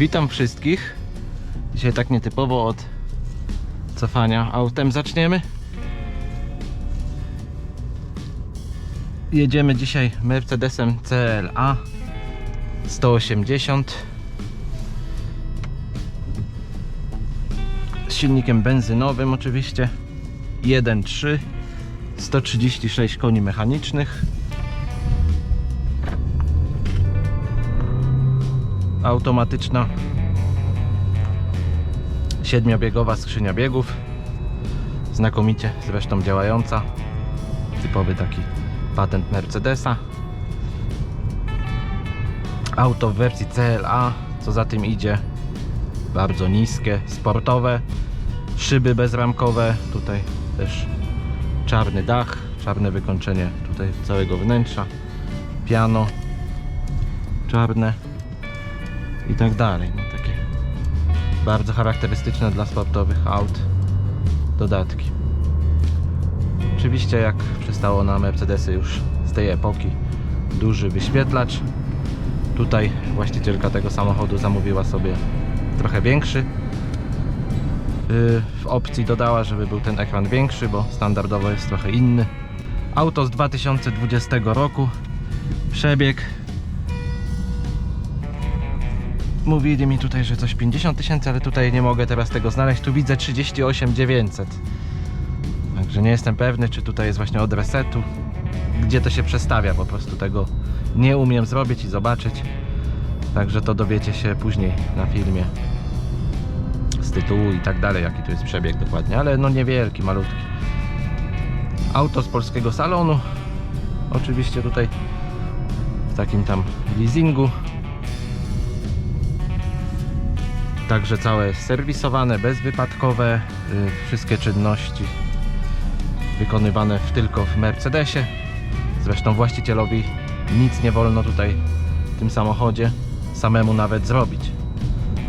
Witam wszystkich. Dzisiaj tak nietypowo od cofania autem zaczniemy. Jedziemy dzisiaj Mercedesem CLA 180 z silnikiem benzynowym oczywiście 1.3 136 koni mechanicznych automatyczna. Siedmiobiegowa skrzynia biegów. Znakomicie zresztą działająca. Typowy taki patent Mercedesa. Auto w wersji CLA co za tym idzie? Bardzo niskie, sportowe. Szyby bezramkowe. Tutaj też czarny dach. Czarne wykończenie tutaj całego wnętrza. Piano. Czarne i tak dalej. No, takie bardzo charakterystyczne dla sportowych aut dodatki. Oczywiście jak przystało na Mercedesy już z tej epoki duży wyświetlacz. Tutaj właścicielka tego samochodu zamówiła sobie trochę większy. Yy, W opcji dodała, żeby był ten ekran większy, bo standardowo jest trochę inny. Auto z 2020 roku. Przebieg Mówili mi tutaj, że coś 50 tysięcy, ale tutaj nie mogę teraz tego znaleźć. Tu widzę 38 900. Także nie jestem pewny, czy tutaj jest właśnie od resetu. Gdzie to się przestawia, po prostu tego nie umiem zrobić i zobaczyć. Także to dowiecie się później na filmie. Z tytułu i tak dalej, jaki tu jest przebieg dokładnie, ale no niewielki, malutki. Auto z polskiego salonu. Oczywiście tutaj w takim tam leasingu. Także całe serwisowane, bezwypadkowe, y, wszystkie czynności wykonywane w, tylko w Mercedesie. Zresztą właścicielowi nic nie wolno tutaj w tym samochodzie samemu nawet zrobić.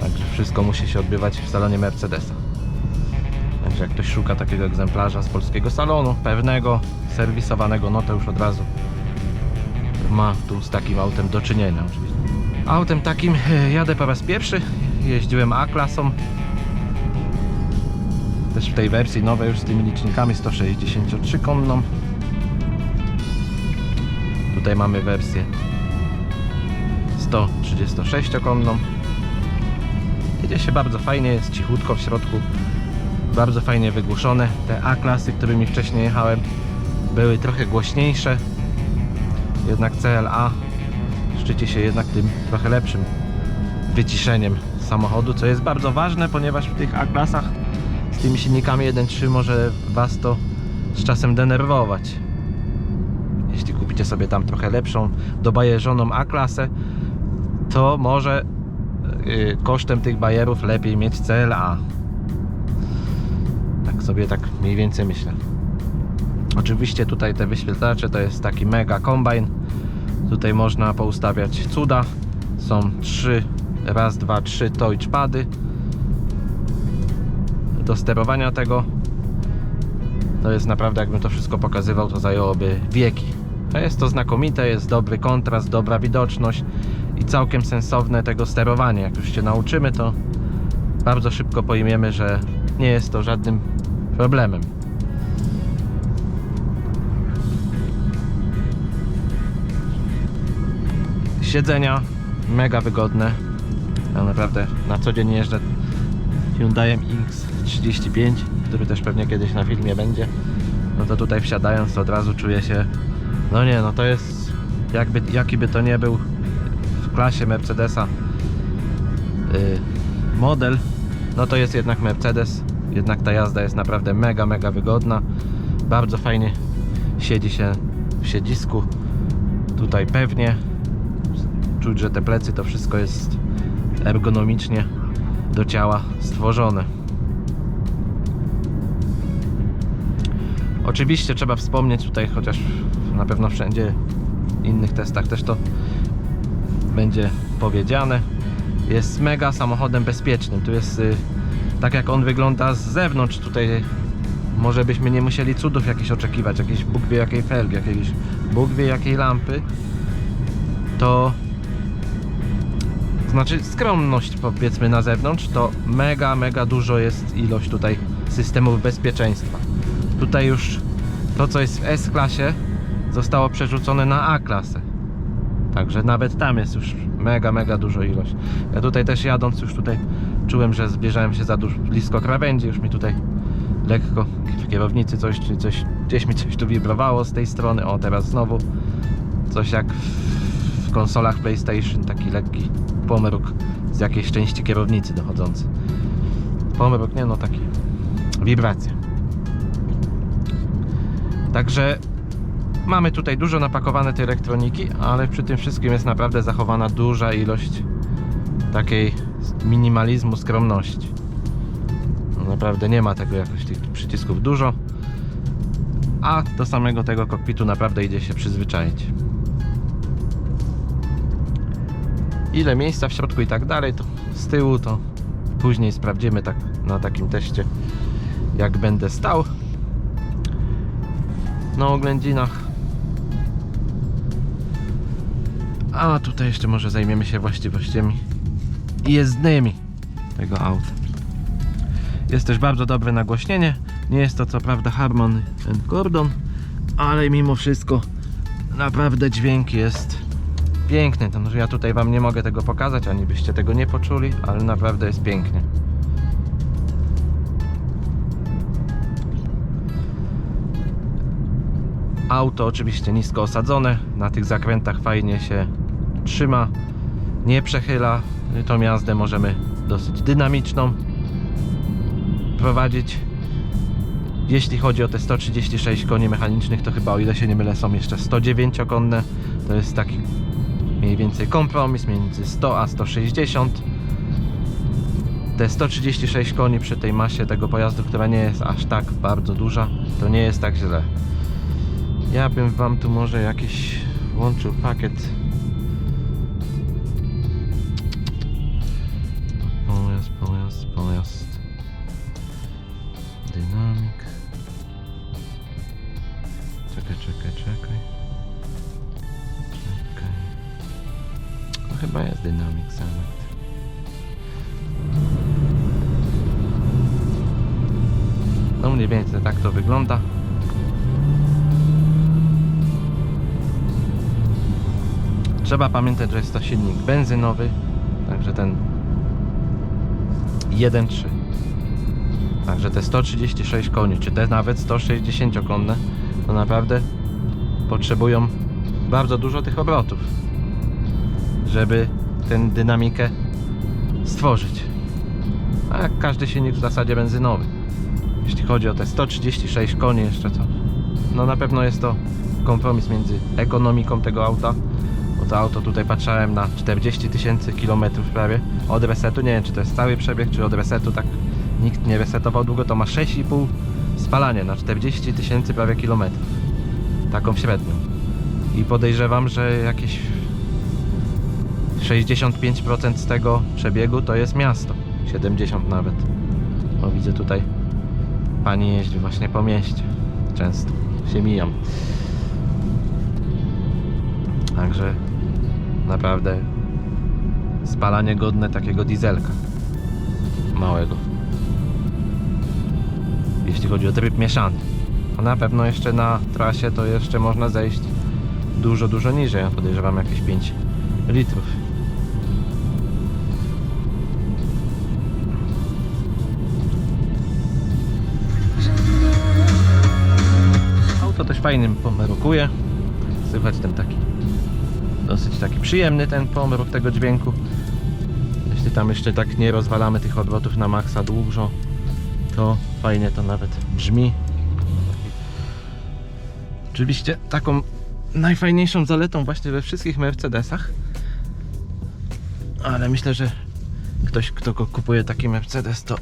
Także wszystko musi się odbywać w salonie Mercedesa. Także jak ktoś szuka takiego egzemplarza z polskiego salonu, pewnego, serwisowanego, no to już od razu ma tu z takim autem do czynienia oczywiście. Autem takim e, jadę po raz pierwszy. Jeździłem A-klasą. Też w tej wersji nowej już z tymi licznikami 163 konną. Tutaj mamy wersję 136 konną. Jedzie się bardzo fajnie, jest cichutko w środku. Bardzo fajnie wygłuszone. Te A-klasy, którymi wcześniej jechałem, były trochę głośniejsze. Jednak CLA szczyci się jednak tym trochę lepszym wyciszeniem samochodu, co jest bardzo ważne, ponieważ w tych A-klasach z tymi silnikami 1.3 może Was to z czasem denerwować. Jeśli kupicie sobie tam trochę lepszą, dobajeżoną A-klasę, to może yy, kosztem tych bajerów lepiej mieć CLA. Tak sobie tak mniej więcej myślę. Oczywiście tutaj te wyświetlacze to jest taki mega kombajn. Tutaj można poustawiać cuda. Są trzy, raz, dwa, trzy touchpady do sterowania tego. To jest naprawdę, jakbym to wszystko pokazywał, to zajęłoby wieki. A jest to znakomite, jest dobry kontrast, dobra widoczność i całkiem sensowne tego sterowanie. Jak już się nauczymy, to bardzo szybko pojmiemy, że nie jest to żadnym problemem. siedzenia mega wygodne ja naprawdę na co dzień jeżdżę Hyundaiem X35 który też pewnie kiedyś na filmie będzie. No to tutaj wsiadając to od razu czuję się no nie no to jest jakby, jaki by to nie był w klasie Mercedesa yy, model no to jest jednak Mercedes. Jednak ta jazda jest naprawdę mega mega wygodna. Bardzo fajnie siedzi się w siedzisku. Tutaj pewnie czuć, że te plecy to wszystko jest ergonomicznie do ciała stworzone. Oczywiście trzeba wspomnieć tutaj, chociaż na pewno wszędzie w innych testach też to będzie powiedziane. Jest mega samochodem bezpiecznym. Tu jest y, tak jak on wygląda z zewnątrz. Tutaj może byśmy nie musieli cudów jakichś oczekiwać, jakiejś Bóg wie jakiej felgi, jakiejś Bóg wie jakiej lampy. To znaczy skromność powiedzmy na zewnątrz, to mega, mega dużo jest ilość tutaj systemów bezpieczeństwa. Tutaj już to, co jest w S-klasie, zostało przerzucone na A-klasę. Także nawet tam jest już mega, mega dużo ilość. Ja tutaj też jadąc już tutaj czułem, że zbliżałem się za dużo, blisko krawędzi, już mi tutaj lekko w kierownicy coś, coś, gdzieś mi coś tu wibrowało z tej strony, o teraz znowu coś jak w konsolach PlayStation, taki lekki pomruk z jakiejś części kierownicy dochodzący. Pomruk, nie no taki, wibracja. Także mamy tutaj dużo napakowane tej elektroniki, ale przy tym wszystkim jest naprawdę zachowana duża ilość takiej minimalizmu, skromności. No naprawdę nie ma tego jakoś tych przycisków dużo, a do samego tego kokpitu naprawdę idzie się przyzwyczaić. Ile miejsca w środku i tak dalej, to z tyłu to później sprawdzimy tak na takim teście jak będę stał na oględzinach. A tutaj jeszcze może zajmiemy się właściwościami jezdnymi tego auta. Jest też bardzo dobre nagłośnienie. Nie jest to co prawda Harman Kordon, ale mimo wszystko naprawdę dźwięk jest piękny. To, że ja tutaj wam nie mogę tego pokazać, ani byście tego nie poczuli, ale naprawdę jest pięknie. Auto oczywiście nisko osadzone, na tych zakrętach fajnie się trzyma, nie przechyla. Tą jazdę możemy dosyć dynamiczną prowadzić. Jeśli chodzi o te 136 koni mechanicznych, to chyba o ile się nie mylę są jeszcze 109-konne. To jest taki mniej więcej kompromis między 100 a 160. Te 136 koni przy tej masie tego pojazdu, która nie jest aż tak bardzo duża, to nie jest tak źle. Ja bym wam tu może jakiś włączył pakiet. Tak to wygląda. Trzeba pamiętać, że jest to silnik benzynowy, także ten 1.3. Także te 136 koni, czy te nawet 160 konne, to naprawdę potrzebują bardzo dużo tych obrotów, żeby tę dynamikę stworzyć. A jak każdy silnik w zasadzie benzynowy. Jeśli chodzi o te 136 koni jeszcze co, no na pewno jest to kompromis między ekonomiką tego auta, bo to auto tutaj patrzałem na 40 tysięcy kilometrów prawie od resetu, nie wiem czy to jest cały przebieg, czy od resetu tak nikt nie resetował długo, to ma 6,5 spalanie na 40 tysięcy prawie kilometrów. Taką średnią. I podejrzewam, że jakieś 65% z tego przebiegu to jest miasto. 70 nawet. Bo widzę tutaj pani jeździ właśnie po mieście. Często się mijam. Także naprawdę spalanie godne takiego dieselka małego. Jeśli chodzi o tryb mieszany. A na pewno jeszcze na trasie to jeszcze można zejść dużo, dużo niżej. Podejrzewam jakieś 5 litrów. Dość fajnym pomerukuje. Słychać ten taki dosyć taki przyjemny ten pomruk tego dźwięku. Jeśli tam jeszcze tak nie rozwalamy tych obrotów na maksa dużo, to fajnie to nawet brzmi. Oczywiście taką najfajniejszą zaletą właśnie we wszystkich Mercedesach, ale myślę, że ktoś, kto kupuje taki Mercedes, to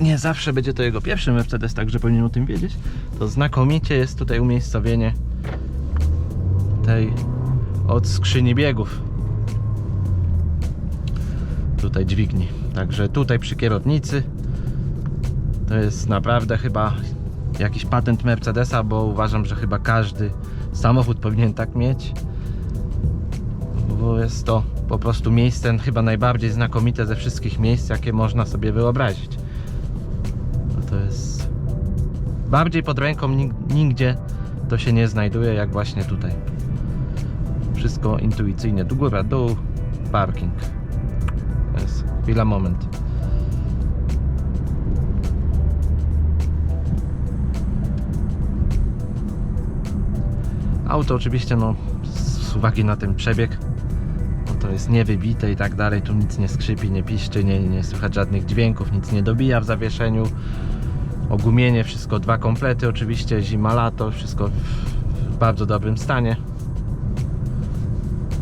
nie zawsze będzie to jego pierwszy Mercedes, także powinien o tym wiedzieć. To znakomicie jest tutaj umiejscowienie tej od skrzyni biegów. Tutaj dźwigni. Także tutaj przy kierownicy to jest naprawdę chyba jakiś patent Mercedesa, bo uważam, że chyba każdy samochód powinien tak mieć. bo jest to po prostu miejsce chyba najbardziej znakomite ze wszystkich miejsc, jakie można sobie wyobrazić. To jest bardziej pod ręką nig- nigdzie to się nie znajduje jak właśnie tutaj. Wszystko intuicyjnie, do góra, dół, parking. To jest chwila, moment. Auto oczywiście, no z uwagi na ten przebieg, to jest niewybite i tak dalej, tu nic nie skrzypi, nie piszczy, nie, nie słychać żadnych dźwięków, nic nie dobija w zawieszeniu. Ogumienie, wszystko dwa komplety oczywiście, zima, lato, wszystko w, bardzo dobrym stanie.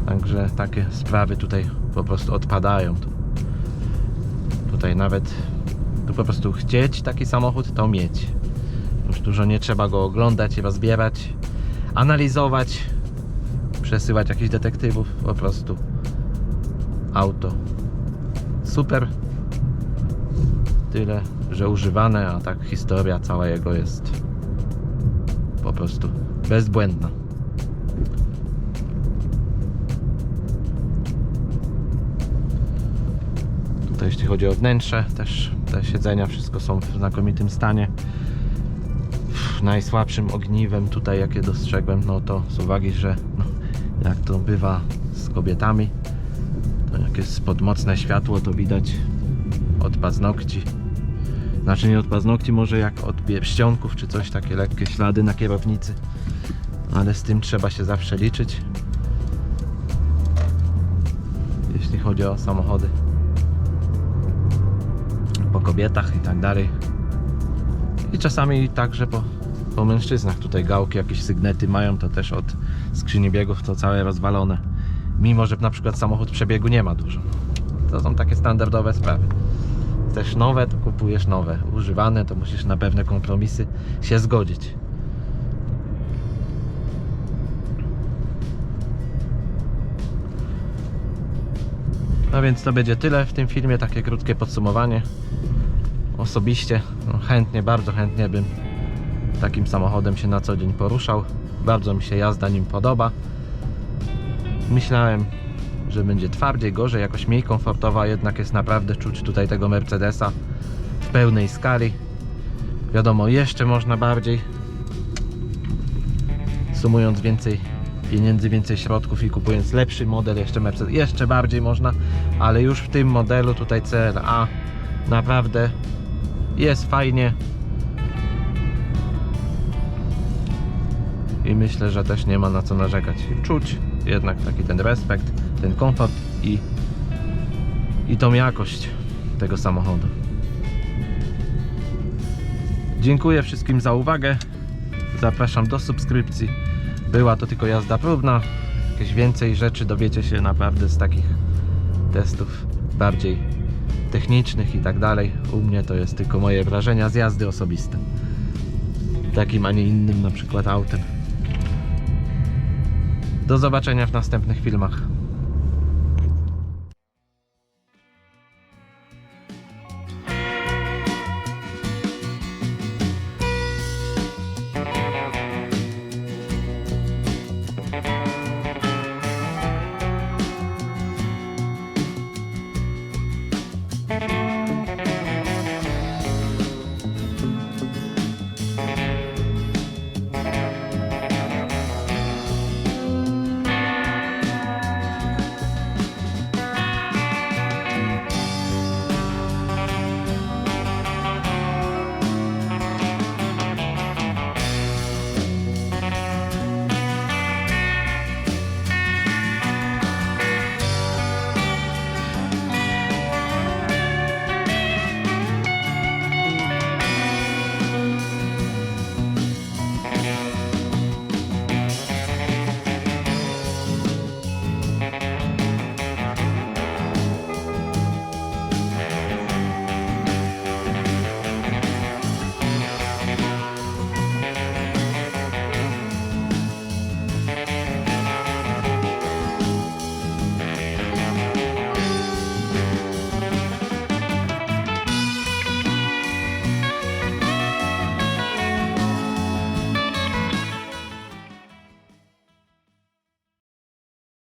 Także takie sprawy tutaj po prostu odpadają. Tu- Tutaj nawet tu po prostu chcieć taki samochód, to mieć. Już dużo nie trzeba go oglądać rozbierać, analizować, przesyłać jakichś detektywów, po prostu auto. Super. Tyle, że używane, a tak historia cała jego jest po prostu bezbłędna. Tutaj jeśli chodzi o wnętrze, też te siedzenia, wszystko są w znakomitym stanie. Najsłabszym ogniwem tutaj, jakie dostrzegłem, no to z uwagi, że no, jak to bywa z kobietami, to jak jest pod mocne światło, to widać od paznokci. Znaczy nie od paznokci, może jak od pierścionków czy coś, takie lekkie ślady na kierownicy. Ale z tym trzeba się zawsze liczyć. Jeśli chodzi o samochody po kobietach i tak dalej. I czasami także po, po mężczyznach. Tutaj gałki, jakieś sygnety mają, to też od skrzyni biegów to całe rozwalone. Mimo, że na przykład samochód przebiegu nie ma dużo. To są takie standardowe sprawy. Chcesz nowe, to kupujesz nowe. Używane, to musisz na pewne kompromisy się zgodzić. No więc to będzie tyle w tym filmie, takie krótkie podsumowanie. Osobiście, no chętnie, bardzo chętnie bym takim samochodem się na co dzień poruszał. Bardzo mi się jazda nim podoba. Myślałem, że będzie twardziej, gorzej, jakoś mniej komfortowa, jednak jest naprawdę czuć tutaj tego Mercedesa w pełnej skali. Wiadomo, jeszcze można bardziej. Sumując więcej pieniędzy, więcej środków i kupując lepszy model, jeszcze Mercedes, jeszcze bardziej można, ale już w tym modelu tutaj CLA naprawdę jest fajnie. I myślę, że też nie ma na co narzekać. Czuć jednak taki ten respekt, ten komfort i, i tą jakość tego samochodu. Dziękuję wszystkim za uwagę. Zapraszam do subskrypcji. Była to tylko jazda próbna. Jakieś więcej rzeczy dowiecie się naprawdę z takich testów bardziej technicznych i tak dalej. U mnie to jest tylko moje wrażenia z jazdy osobiste. Takim, a nie innym na przykład autem. Do zobaczenia w następnych filmach.